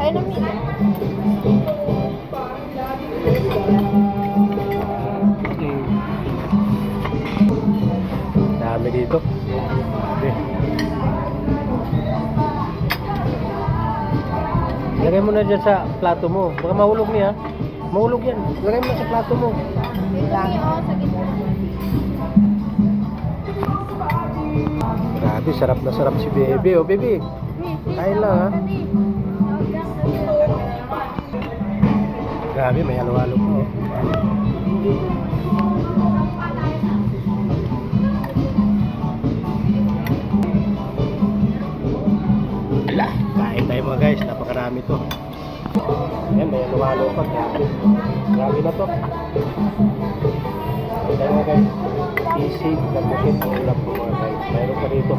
Ayun na, Mila. Dami dito. Okay. Lagay mo na dyan sa plato mo. Baka mahulog niya. Mahulog yan. Lagay mo na sa plato mo. Lang. Sa gitna. Grabe, sarap na sarap si Bebe. Oh, Bebe. Kain lang ha. Grabe, may halo-halo pa. Oh. Kain tayo mga guys. Napakarami to. Ayan, may halo-halo pa. Grabe. Grabe na to. Kain tayo mga guys. Sisig, kamusin, ang ulam ko mga guys. Mayroon pa dito.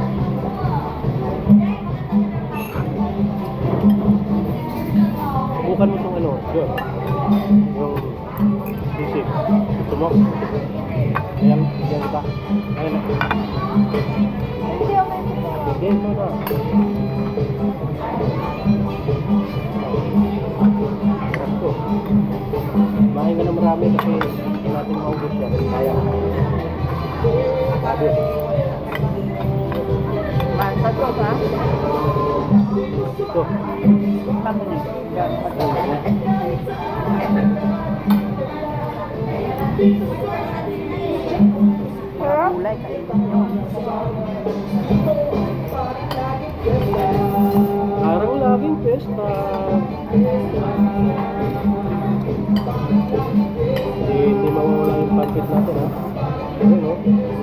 Subukan mo itong ano, yun. Yung sisig. Gusto mo? Ayan, ayan ba? Ayan na. Hindi ako may Sa to, ha? Ito. Kami na. Kulay ka Parang laging pesta. Hindi, hindi mawawala yung pancit natin ha. Ayun o.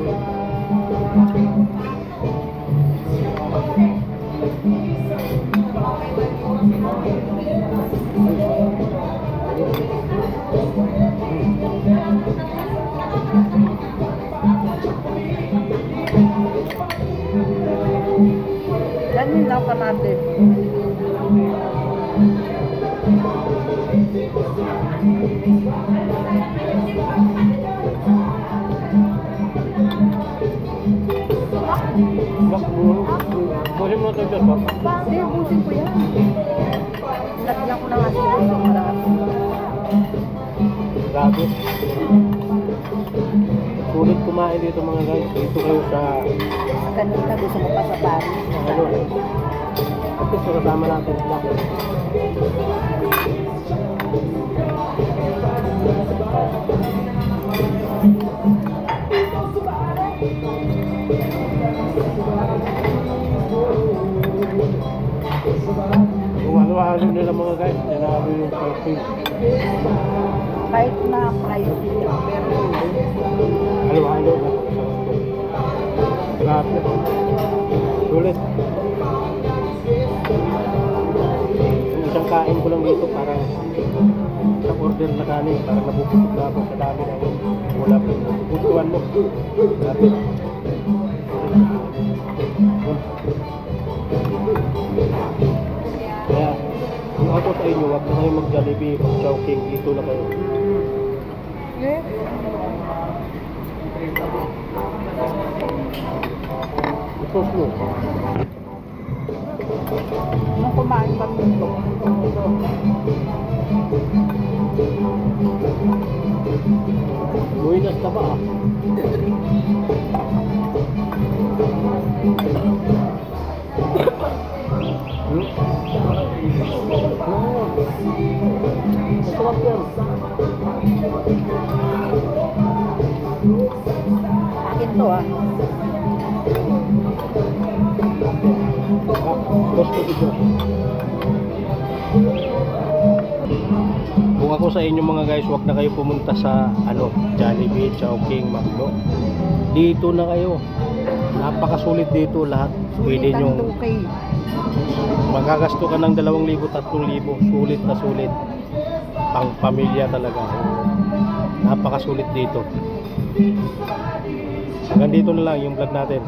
Yung lapa natin. Bak, buhin mo ito dyan ba? Hindi, ubusin ko yan. Lagyan ko ng lang. Sulit kumain dito mga guys. Dito kayo sa Kanina gusto mo pa sa Paris. ano. At least kasama natin sila. Kung ano-ano nila mga guys, sinabi yung selfie. Kahit na price nila, pero Halo-halo na. Grabe. Sulit. Yung isang kain ko lang dito parang sa order na kanin, parang nabubusog na ako sa dami ng ulam. Butuan mo. Grabe. Kaya, kung ako sa inyo, huwag na kayo mag-Jollibee, mag-Chowking, dito na kayo. Eh, Ito mo. nung kumain kami nito, ito, Buenas ka ba? Ah. Kung ako sa inyo mga guys, wag na kayo pumunta sa ano, Jollibee, Chowking, Macdo. Dito na kayo. Napakasulit dito lahat. Pwede nyo, 2K. magkagasto ka ng 2,000, 3,000. Sulit na sulit. Pang pamilya talaga. Napakasulit dito. Hanggang na lang yung vlog natin.